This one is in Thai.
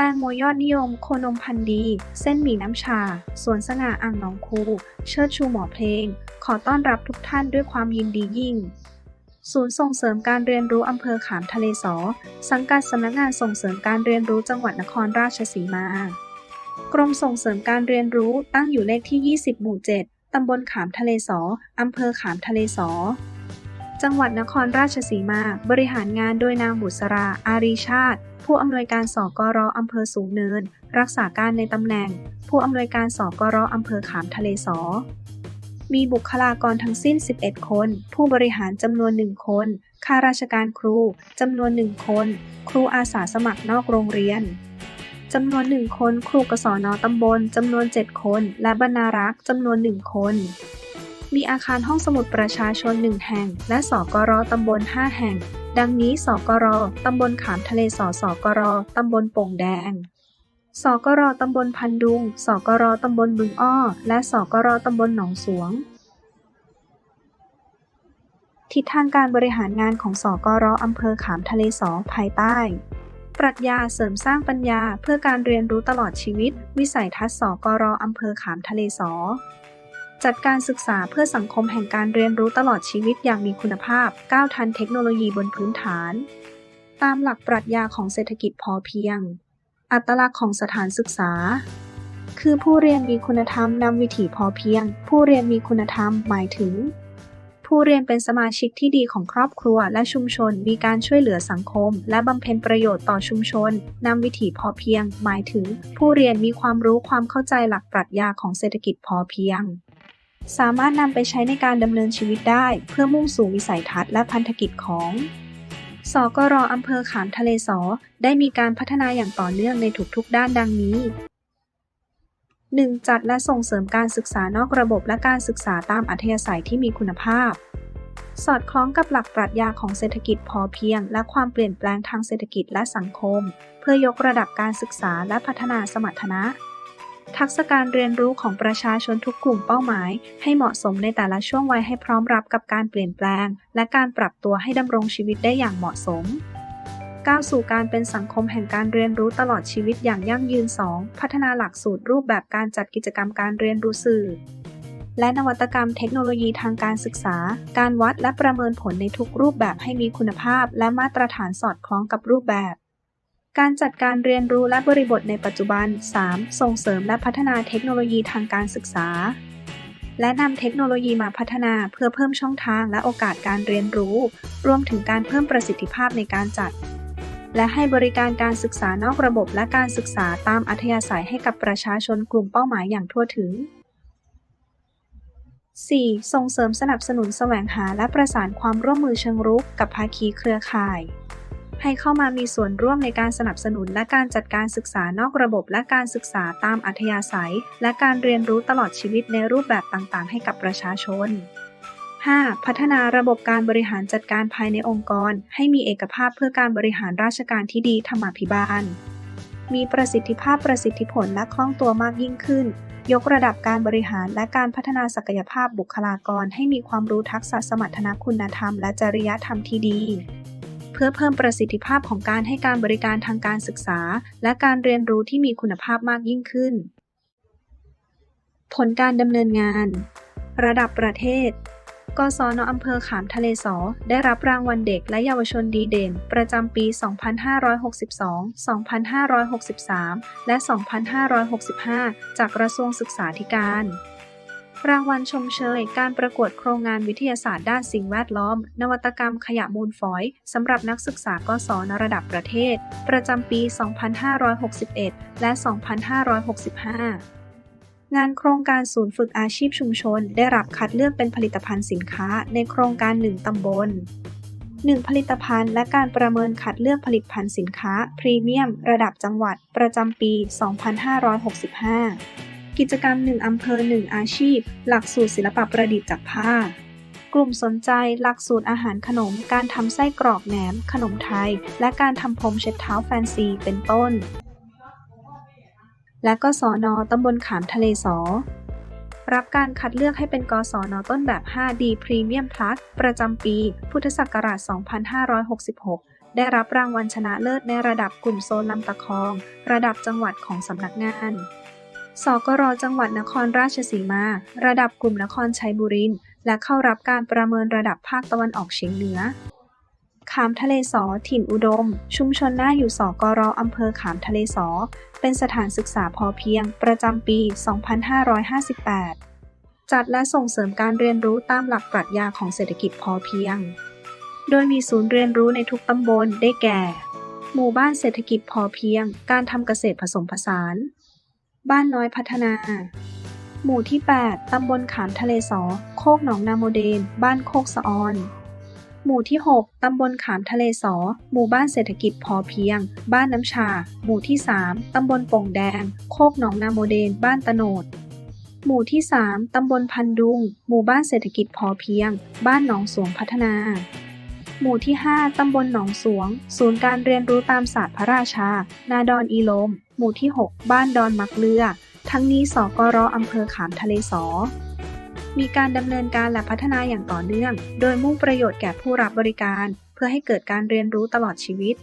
แตงโมยอดนิยม โคนมพันธ์ดี เส้นหมี่น้ำชา สวนสง่าอ่างหนองคู เชิดชูหมอเพลง ขอต้อนรับทุกท่านด้วยความยินดียิ่ง ศูนย์ส่งเสริมการเรียนรู้อำเภอขามทะเลสอ สังกัดสำนักงานส่งเสริมการเรียนรู้จังหวัดนครราชสีมา กรมส่งเสริมการเรียนรู้ตั้งอยู่เลขที่ 20 หมู่ 7 ตำบลขามทะเลสอ อำเภอขามทะเลสอ จังหวัดนครราชสีมา บริหารงานโดยนางบุษรา อารีชาติ ผู้อำนวยการสกรอำเภอสูงเนิน รักษาการในตำแหน่ง ผู้อำนวยการสกรอำเภอขามทะเลสอ มีบุคลากรทั้งสิ้น 11 คน ผู้บริหารจำนวน 1 คน ข้าราชการครูจำนวน 1 คน ครูอาสาสมัครนอกโรงเรียนจำนวน 1 คน ครูกศนตำบลจำนวน 7 คน และบรรณารักษ์จำนวน 1 คน มีอาคารห้องสมุดประชาชน 1 แห่ง และสกรตำบล 5 แห่ง ดังนี้ สกรตำบลขามทะเลสอสกรตำบลโป่งแดง สกรตำบลพันดุง สกรตำบลบึงอ้อ และสกรตำบลหนองสวง ทิศทางการบริหารงานของสกรอำเภอขามทะเลสอภายใต้ปรัชญาเสริมสร้างปัญญาเพื่อการเรียนรู้ตลอดชีวิต วิสัยทัศน์สกรอำเภอขามทะเลสอ จัดการศึกษาเพื่อสังคมแห่งการเรียนรู้ตลอดชีวิตอย่างมีคุณภาพ ก้าวทันเทคโนโลยีบนพื้นฐาน ตามหลักปรัชญาของเศรษฐกิจพอเพียง อัตลักษณ์ของสถานศึกษา คือผู้เรียนมีคุณธรรมนำวิถีพอเพียง ผู้เรียนมีคุณธรรมหมายถึง ผู้เรียนเป็นสมาชิกที่ดีของครอบครัวและชุมชน มีการช่วยเหลือสังคม และบำเพ็ญประโยชน์ต่อชุมชนนำวิถีพอเพียง หมายถึง ผู้เรียนมีความรู้ความเข้าใจหลักปรัชญาของเศรษฐกิจพอเพียง สามารถนำไปใช้ในการดำเนินชีวิตได้ เพื่อมุ่งสู่วิสัยทัศน์และพันธกิจของ สกรอำเภอขามทะเลสอ ได้มีการพัฒนาอย่างต่อเนื่องในทุกๆด้านดังนี้ 1. จัดและส่งเสริมการศึกษานอกระบบและการศึกษาตามอัธยาศัยที่มีคุณภาพ สอดคล้องกับหลักปรัชญาของเศรษฐกิจพอเพียง และความเปลี่ยนแปลงทางเศรษฐกิจและสังคม เพื่อยกระดับการศึกษาและพัฒนาสมรรถนะ ทักษะการเรียนรู้ของประชาชนทุกกลุ่มเป้าหมาย ให้เหมาะสมในแต่ละช่วงวัยให้พร้อมรับกับการเปลี่ยนแปลง และการปรับตัวให้ดำรงชีวิตได้อย่างเหมาะสม ก้าวสู่การเป็นสังคมแห่งการเรียนรู้ตลอดชีวิตอย่างยั่งยืน 2. พัฒนาหลักสูตรรูปแบบการจัดกิจกรรมการเรียนรู้สื่อ และนวัตกรรมเทคโนโลยีทางการศึกษา การวัดและประเมินผลในทุกรูปแบบให้มีคุณภาพ และมาตรฐานสอดคล้องกับรูปแบบ การจัดการเรียนรู้และบริบทในปัจจุบัน 3. ส่งเสริมและพัฒนาเทคโนโลยีทางการศึกษา และนำเทคโนโลยีมาพัฒนาเพื่อเพิ่มช่องทางและโอกาสการเรียนรู้ รวมถึงการเพิ่มประสิทธิภาพในการจัด และให้บริการการศึกษานอกระบบและการศึกษาตามอัธยาศัยให้กับประชาชนกลุ่มเป้าหมายอย่างทั่วถึง 4. ส่งเสริมสนับสนุนแสวงหาและประสานความร่วมมือเชิงรุกกับภาคีเครือข่าย ให้เข้ามามีส่วนร่วมในการสนับสนุนและการจัดการศึกษานอกระบบและการศึกษาตามอัธยาศัย และการเรียนรู้ตลอดชีวิตในรูปแบบต่างๆ ให้กับประชาชน 5. พัฒนาระบบการบริหารจัดการภายในองค์กร ให้มีเอกภาพเพื่อการบริหารราชการที่ดีธรรมาภิบาล มีประสิทธิภาพประสิทธิผลและคล่องตัวมากยิ่งขึ้น ยกระดับการบริหารและการพัฒนาศักยภาพบุคลากร ให้มีความรู้ทักษะสมรรถนะคุณธรรม และจริยธรรมที่ดี พื่อเพิ่มประสิทธิภาพของการให้การบริการทางการศึกษา และการเรียนรู้ที่มีคุณภาพมากยิ่งขึ้น ผลการดำเนินงาน ระดับประเทศกศนอำเภอขามทะเลสอ ได้รับรางวัลเด็กและเยาวชนดีเด่น ประจำปี 2562 2563 และ 2565 จากกระทรวงศึกษาธิการ รางวัลชมเชย การประกวดโครงงานวิทยาศาสตร์ด้านสิ่งแวดล้อม นวัตกรรมขยะมูลฝอยสำหรับนักศึกษากศนระดับประเทศ ประจำปี 2561 และ 2565งานโครงการศูนย์ฝึกอาชีพชุมชน ได้รับคัดเลือกเป็นผลิตภัณฑ์สินค้าในโครงการ 1 ตำบล 1 ผลิตภัณฑ์และการประเมินคัดเลือกผลิตภัณฑ์สินค้า พรีเมียม ระดับจังหวัด ประจำปี 2565 กิจกรรม 1 อำเภอ 1 อาชีพ หลักสูตรศิลปะประดิษฐ์จากผ้า กลุ่มสนใจหลักสูตรอาหารขนม การทำไส้กรอกแหนม ขนมไทย และการทำพรมเช็ดเท้าแฟนซี เป็นต้น และก็สอนอตำบลขามทะเลสอรับการคัดเลือกให้เป็นกศนต้นแบบ 5D Premium Plus ประจำปี พุทธศักราช 2566 ได้รับรางวัลชนะเลิศในระดับกลุ่มโซนลำตะคอง ระดับจังหวัดของสำนักงาน สกรจังหวัดนครราชสีมา ระดับกลุ่มนครชัยบุรีและเข้ารับการประเมินระดับภาคตะวันออกเฉียงเหนือ ขามทะเลสอถิ่นอุดม ชุมชนหน้าอยู่สกรอำเภอขามทะเลสอ เป็นสถานศึกษาพอเพียง ประจำปี 2558 จัดและส่งเสริมการเรียนรู้ตามหลักปรัชญาของเศรษฐกิจพอเพียง โดยมีศูนย์เรียนรู้ในทุกตำบลได้แก่ หมู่บ้านเศรษฐกิจพอเพียง การทำเกษตรผสมผสาน บ้านน้อยพัฒนา หมู่ที่ 8 ตำบลขามทะเลสอ โคกหนองนาโมเดน บ้านโคกสะออน หมู่ที่ 6 ตำบลขามทะเลสอ หมู่บ้านเศรษฐกิจพอเพียง บ้านน้ำชา หมู่ที่ 3 ตำบลป่งแดง โคกหนองนาโมเดน บ้านตะโนด หมู่ที่ 3 ตำบลพันดุง หมู่บ้านเศรษฐกิจพอเพียง บ้านหนองสวงพัฒนาหมู่ที่ 5 ตำบลหนองสวง ศูนย์การเรียนรู้ตามศาสตร์พระราชา นาดอนอีลม หมู่ที่ 6 บ้านดอนมักเลือ ทั้งนี้สกรอำเภอขามทะเลสอ มีการดำเนินการและพัฒนาอย่างต่อเนื่อง โดยมุ่งประโยชน์แก่ผู้รับบริการ เพื่อให้เกิดการเรียนรู้ตลอดชีวิต